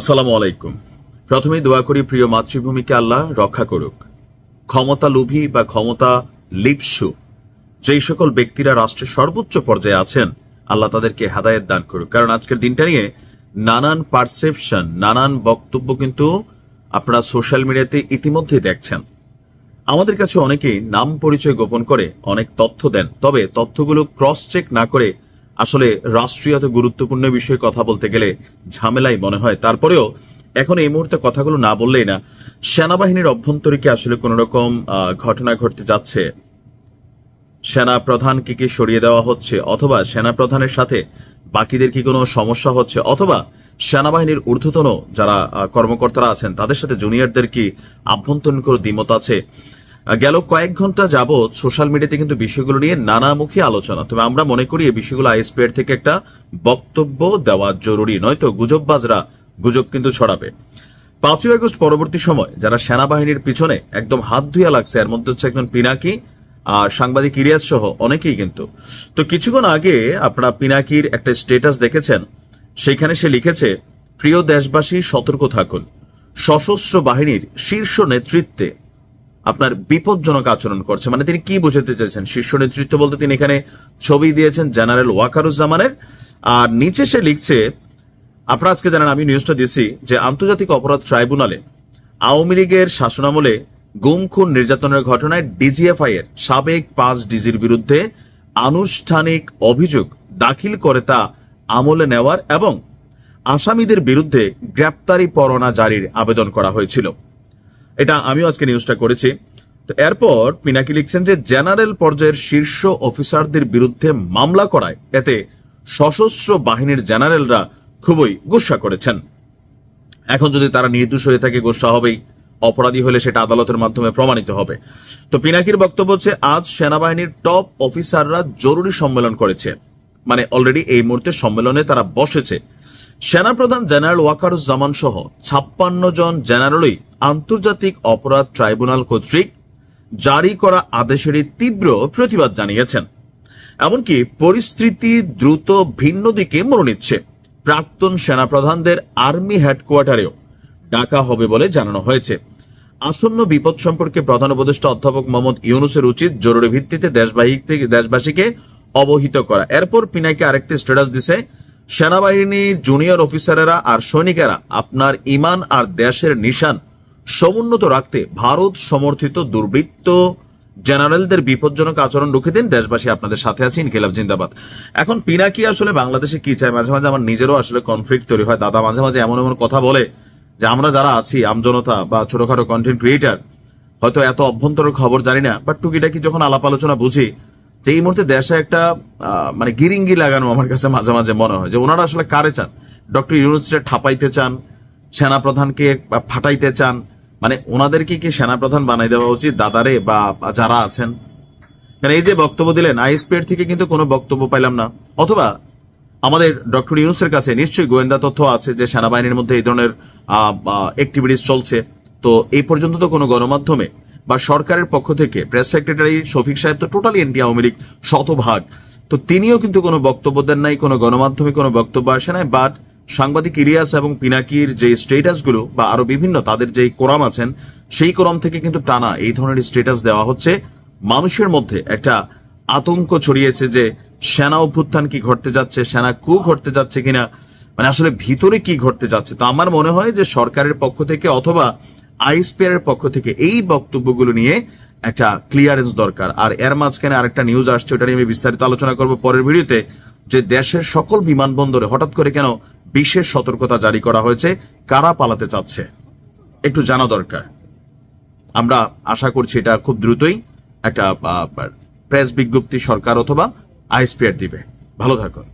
আসসালামু আলাইকুম। প্রথমেই দোয়া করি প্রিয় মাতৃভূমিকে আল্লাহ রক্ষা করুক। ক্ষমতা লোভী বা ক্ষমতা লিপসু, যেই সকল ব্যক্তিরা রাষ্ট্রের সর্বোচ্চ পর্যায়ে আছেন, আল্লাহ তাদেরকে হেদায়েত দান করুক। কারণ আজকের দিনটা নিয়ে নানান পারসেপশন, নানান বক্তব্য কিন্তু আপনারা সোশ্যাল মিডিয়াতে ইতিমধ্যে দেখছেন। আমাদের কাছে অনেকেই নাম পরিচয় গোপন করে অনেক তথ্য দেন, তবে তথ্যগুলো ক্রস চেক না করে আসলে রাষ্ট্রীয় গুরুত্বপূর্ণ বিষয়ে কথা বলতে গেলে ঝামেলাই মনে হয়। তারপরেও এখন এই মুহূর্তে কথাগুলো না বললেই না, সেনাবাহিনীর অভ্যন্তরে কি আসলে কোন রকম ঘটনা ঘটতে যাচ্ছে। সেনা প্রধানকে কি সরিয়ে দেওয়া হচ্ছে, অথবা সেনা প্রধানের সাথে বাকিদের কি কোনো সমস্যা হচ্ছে, অথবা সেনাবাহিনীর ঊর্ধ্বতন যারা কর্মকর্তারা আছেন, তাদের সাথে জুনিয়রদের কি আভ্যন্তরীণ কোনো দ্বিমত আছে? গেল কয়েক ঘণ্টা যাবৎ সোশ্যাল মিডিয়াতে কিন্তু বিষয়গুলো নিয়ে নানামুখী আলোচনা। তবে আমরা মনে করি এই বিষয়গুলো আইএসপিআর থেকে একটা বক্তব্য দেওয়া জরুরি, নয়তো গুজববাজরা গুজব কিন্তু ছড়াবে। পাঁচই আগস্ট পরবর্তী সময় যারা সেনাবাহিনীর পিছনে একদম হাত ধুইয়া লাগছে, এর মধ্যে হচ্ছে একজন পিনাকি আর সাংবাদিক ইরিয়াজ সহ অনেকেই কিন্তু। তো কিছুক্ষণ আগে আপনারা পিনাকির একটা স্টেটাস দেখেছেন, সেখানে সে লিখেছে, প্রিয় দেশবাসী, সতর্ক থাকুন। সশস্ত্র বাহিনীর শীর্ষ নেতৃত্বে আপনার বিপজ্জনক আচরণ করছে। মানে তিনি কি বোঝাতে চাইছেন? শীর্ষ নেতৃত্ব বলতে তিনি এখানে ছবি দিয়েছেন জেনারেল ওয়াকারুজ্জামানের। আর নিচে সে লিখছে, আপনারা আজকে জানেন, আমি নিউজটা দিয়েছি যে আন্তর্জাতিক অপরাধ ট্রাইব্যুনালে আওয়ামী লীগের শাসনামলে গুম, খুন, নির্যাতনের ঘটনায় ডিজিএফআই এর সাবেক পাঁচ ডিজির বিরুদ্ধে আনুষ্ঠানিক অভিযোগ দাখিল করে তা আমলে নেওয়ার এবং আসামিদের বিরুদ্ধে গ্রেপ্তারি পরোয়ানা জারির আবেদন করা হয়েছিল। এটা আমিও আজকে নিউজটা করেছি। তো এরপর পিনাকি লিখছেন যে জেনারেল পর্যায়ের শীর্ষ অফিসারদের বিরুদ্ধে মামলা করায়। এতে সশস্ত্র বাহিনীর জেনারেলরা খুবই গুসা করেছেন। এখন যদি তারা নির্দোষ হয়ে থাকে, গোসা হবেই। অপরাধী হলে সেটা আদালতের মাধ্যমে প্রমাণিত হবে। তো পিনাকির বক্তব্য হচ্ছে, আজ সেনাবাহিনীর টপ অফিসাররা জরুরি সম্মেলন করেছে। মানে অলরেডি এই মুহূর্তে সম্মেলনে তারা বসেছে। সেনাপ্রধান জেনারেল ওয়াকারুজ্জামান সহ ছাপ্পান্ন জন জেনারেলই আন্তর্জাতিক অপরাধ ট্রাইব্যুনাল কর্তৃক জারি করা আদেশেরই তীব্র প্রতিবাদ জানিয়েছেন। এমনকি পরিস্থিতি দ্রুত ভিন্ন দিকে মোড় নিচ্ছে। প্রাক্তন সেনাপ্রধানদের আর্মি হেডকোয়ার্টারেও ডাকা হবে বলে জানানো হয়েছে। আসন্ন বিপদ সম্পর্কে প্রধান উপদেষ্টা অধ্যাপক মোহাম্মদ ইউনুসের উচিত জরুরি ভিত্তিতে দেশবাহী থেকে দেশবাসীকে অবহিত করা। এরপর পিনাইকে আরেকটি স্ট্যাটাস দিছে সেনাবাহিনীর জুনিয়র অফিসারেরা আর সৈনিকেরা আপনার ইমান আর দেশের নিশান সমুন্নত রাখতে ভারত সমর্থিত দুর্বৃত্ত জেনারেলদের বিপজ্জনক আচরণ রুখে দিন। দেশবাসী আপনাদের সাথে আছে, ইনকিলাব জিন্দাবাদ। এখন পিনাকি আসলে বাংলাদেশে কি চায়? মাঝে মাঝে আমার নিজেরও আসলে কনফ্লিক্ট তৈরি হয়। দাদা মাঝে মাঝে এমন এমন কথা বলে যে আমরা যারা আছি আমজনতা বা ছোটখাটো কন্টেন্ট ক্রিয়েটার হয়তো এত অভ্যন্তরের খবর জানি না বাট টুকিটাকি যখন আলাপ আলোচনা বুঝি যে এই মুহূর্তে দেশে একটা মানে গিরিঙ্গি লাগানো আমার কাছে মাঝে মাঝে মনে হয়, যে ওনারা আসলে কারে চান? ডক্টর ইউনুসকে ঠাপাইতে চান, সেনাপ্রধানকে ফাটাইতে চান? মানে ওনাদেরকে কি সেনাপ্রধান বানাই দেওয়া উচিত, দাদারে বা যারা আছেন? কারণ এই যে বক্তব্য দিলেন আইএসপির থেকে কিন্তু কোনো বক্তব্য পাইলাম না। অথবা আমাদের ডক্টর ইউনুসের কাছে নিশ্চয়ই গোয়েন্দা তথ্য আছে যে সেনাবাহিনীর মধ্যে এই ধরনের অ্যাক্টিভিটিস চলছে। তো এই পর্যন্ত তো কোনো গণমাধ্যমে বা সরকারের পক্ষ থেকে প্রেস সেক্রেটারি শফিক সাহেব তো টোটালি এনটি আওয়ামী লীগ শতভাগ। তো তিনিও কিন্তু কোনো বক্তব্য দেন নাই, কোনো গণমাধ্যমে কোনো বক্তব্য আসে নাই বাট সাংবাদিক ইলিয়াস এবং পিনাকির যে স্টেটাসগুলো বা আরও বিভিন্ন তাদের যে কোরাম আছেন, সেই কোরাম থেকে কিন্তু টানা এই ধরনের স্টেটাস দেওয়া হচ্ছে। মানুষের মধ্যে একটা আতঙ্ক ছড়িয়েছে যে সেনা অভ্যুত্থান কি ঘটতে যাচ্ছে, সেনা কু ঘটতে যাচ্ছে কিনা মানে আসলে ভিতরে কি ঘটতে যাচ্ছে? তো আমার মনে হয় যে সরকারের পক্ষ থেকে অথবা আইএসপিআর পক্ষ থেকে এই বক্তব্যগুলো নিয়ে একটা ক্লিয়ারেন্স দরকার। আর এর মাঝখানে আরেকটা নিউজ আসছে ওটা নিয়ে আমি বিস্তারিত আলোচনা করব পরের ভিডিওতে, যে দেশের সকল বিমানবন্দরে হঠাৎ করে কেন বিশেষ সতর্কতা জারি করা হয়েছে, কারা পালাতে চাচ্ছে? একটু জানা দরকার। আমরা আশা করছি এটা খুব দ্রুতই একটা প্রেস বিজ্ঞপ্তি সরকার অথবা আইএসপিআর দিবে। ভালো থাকুন।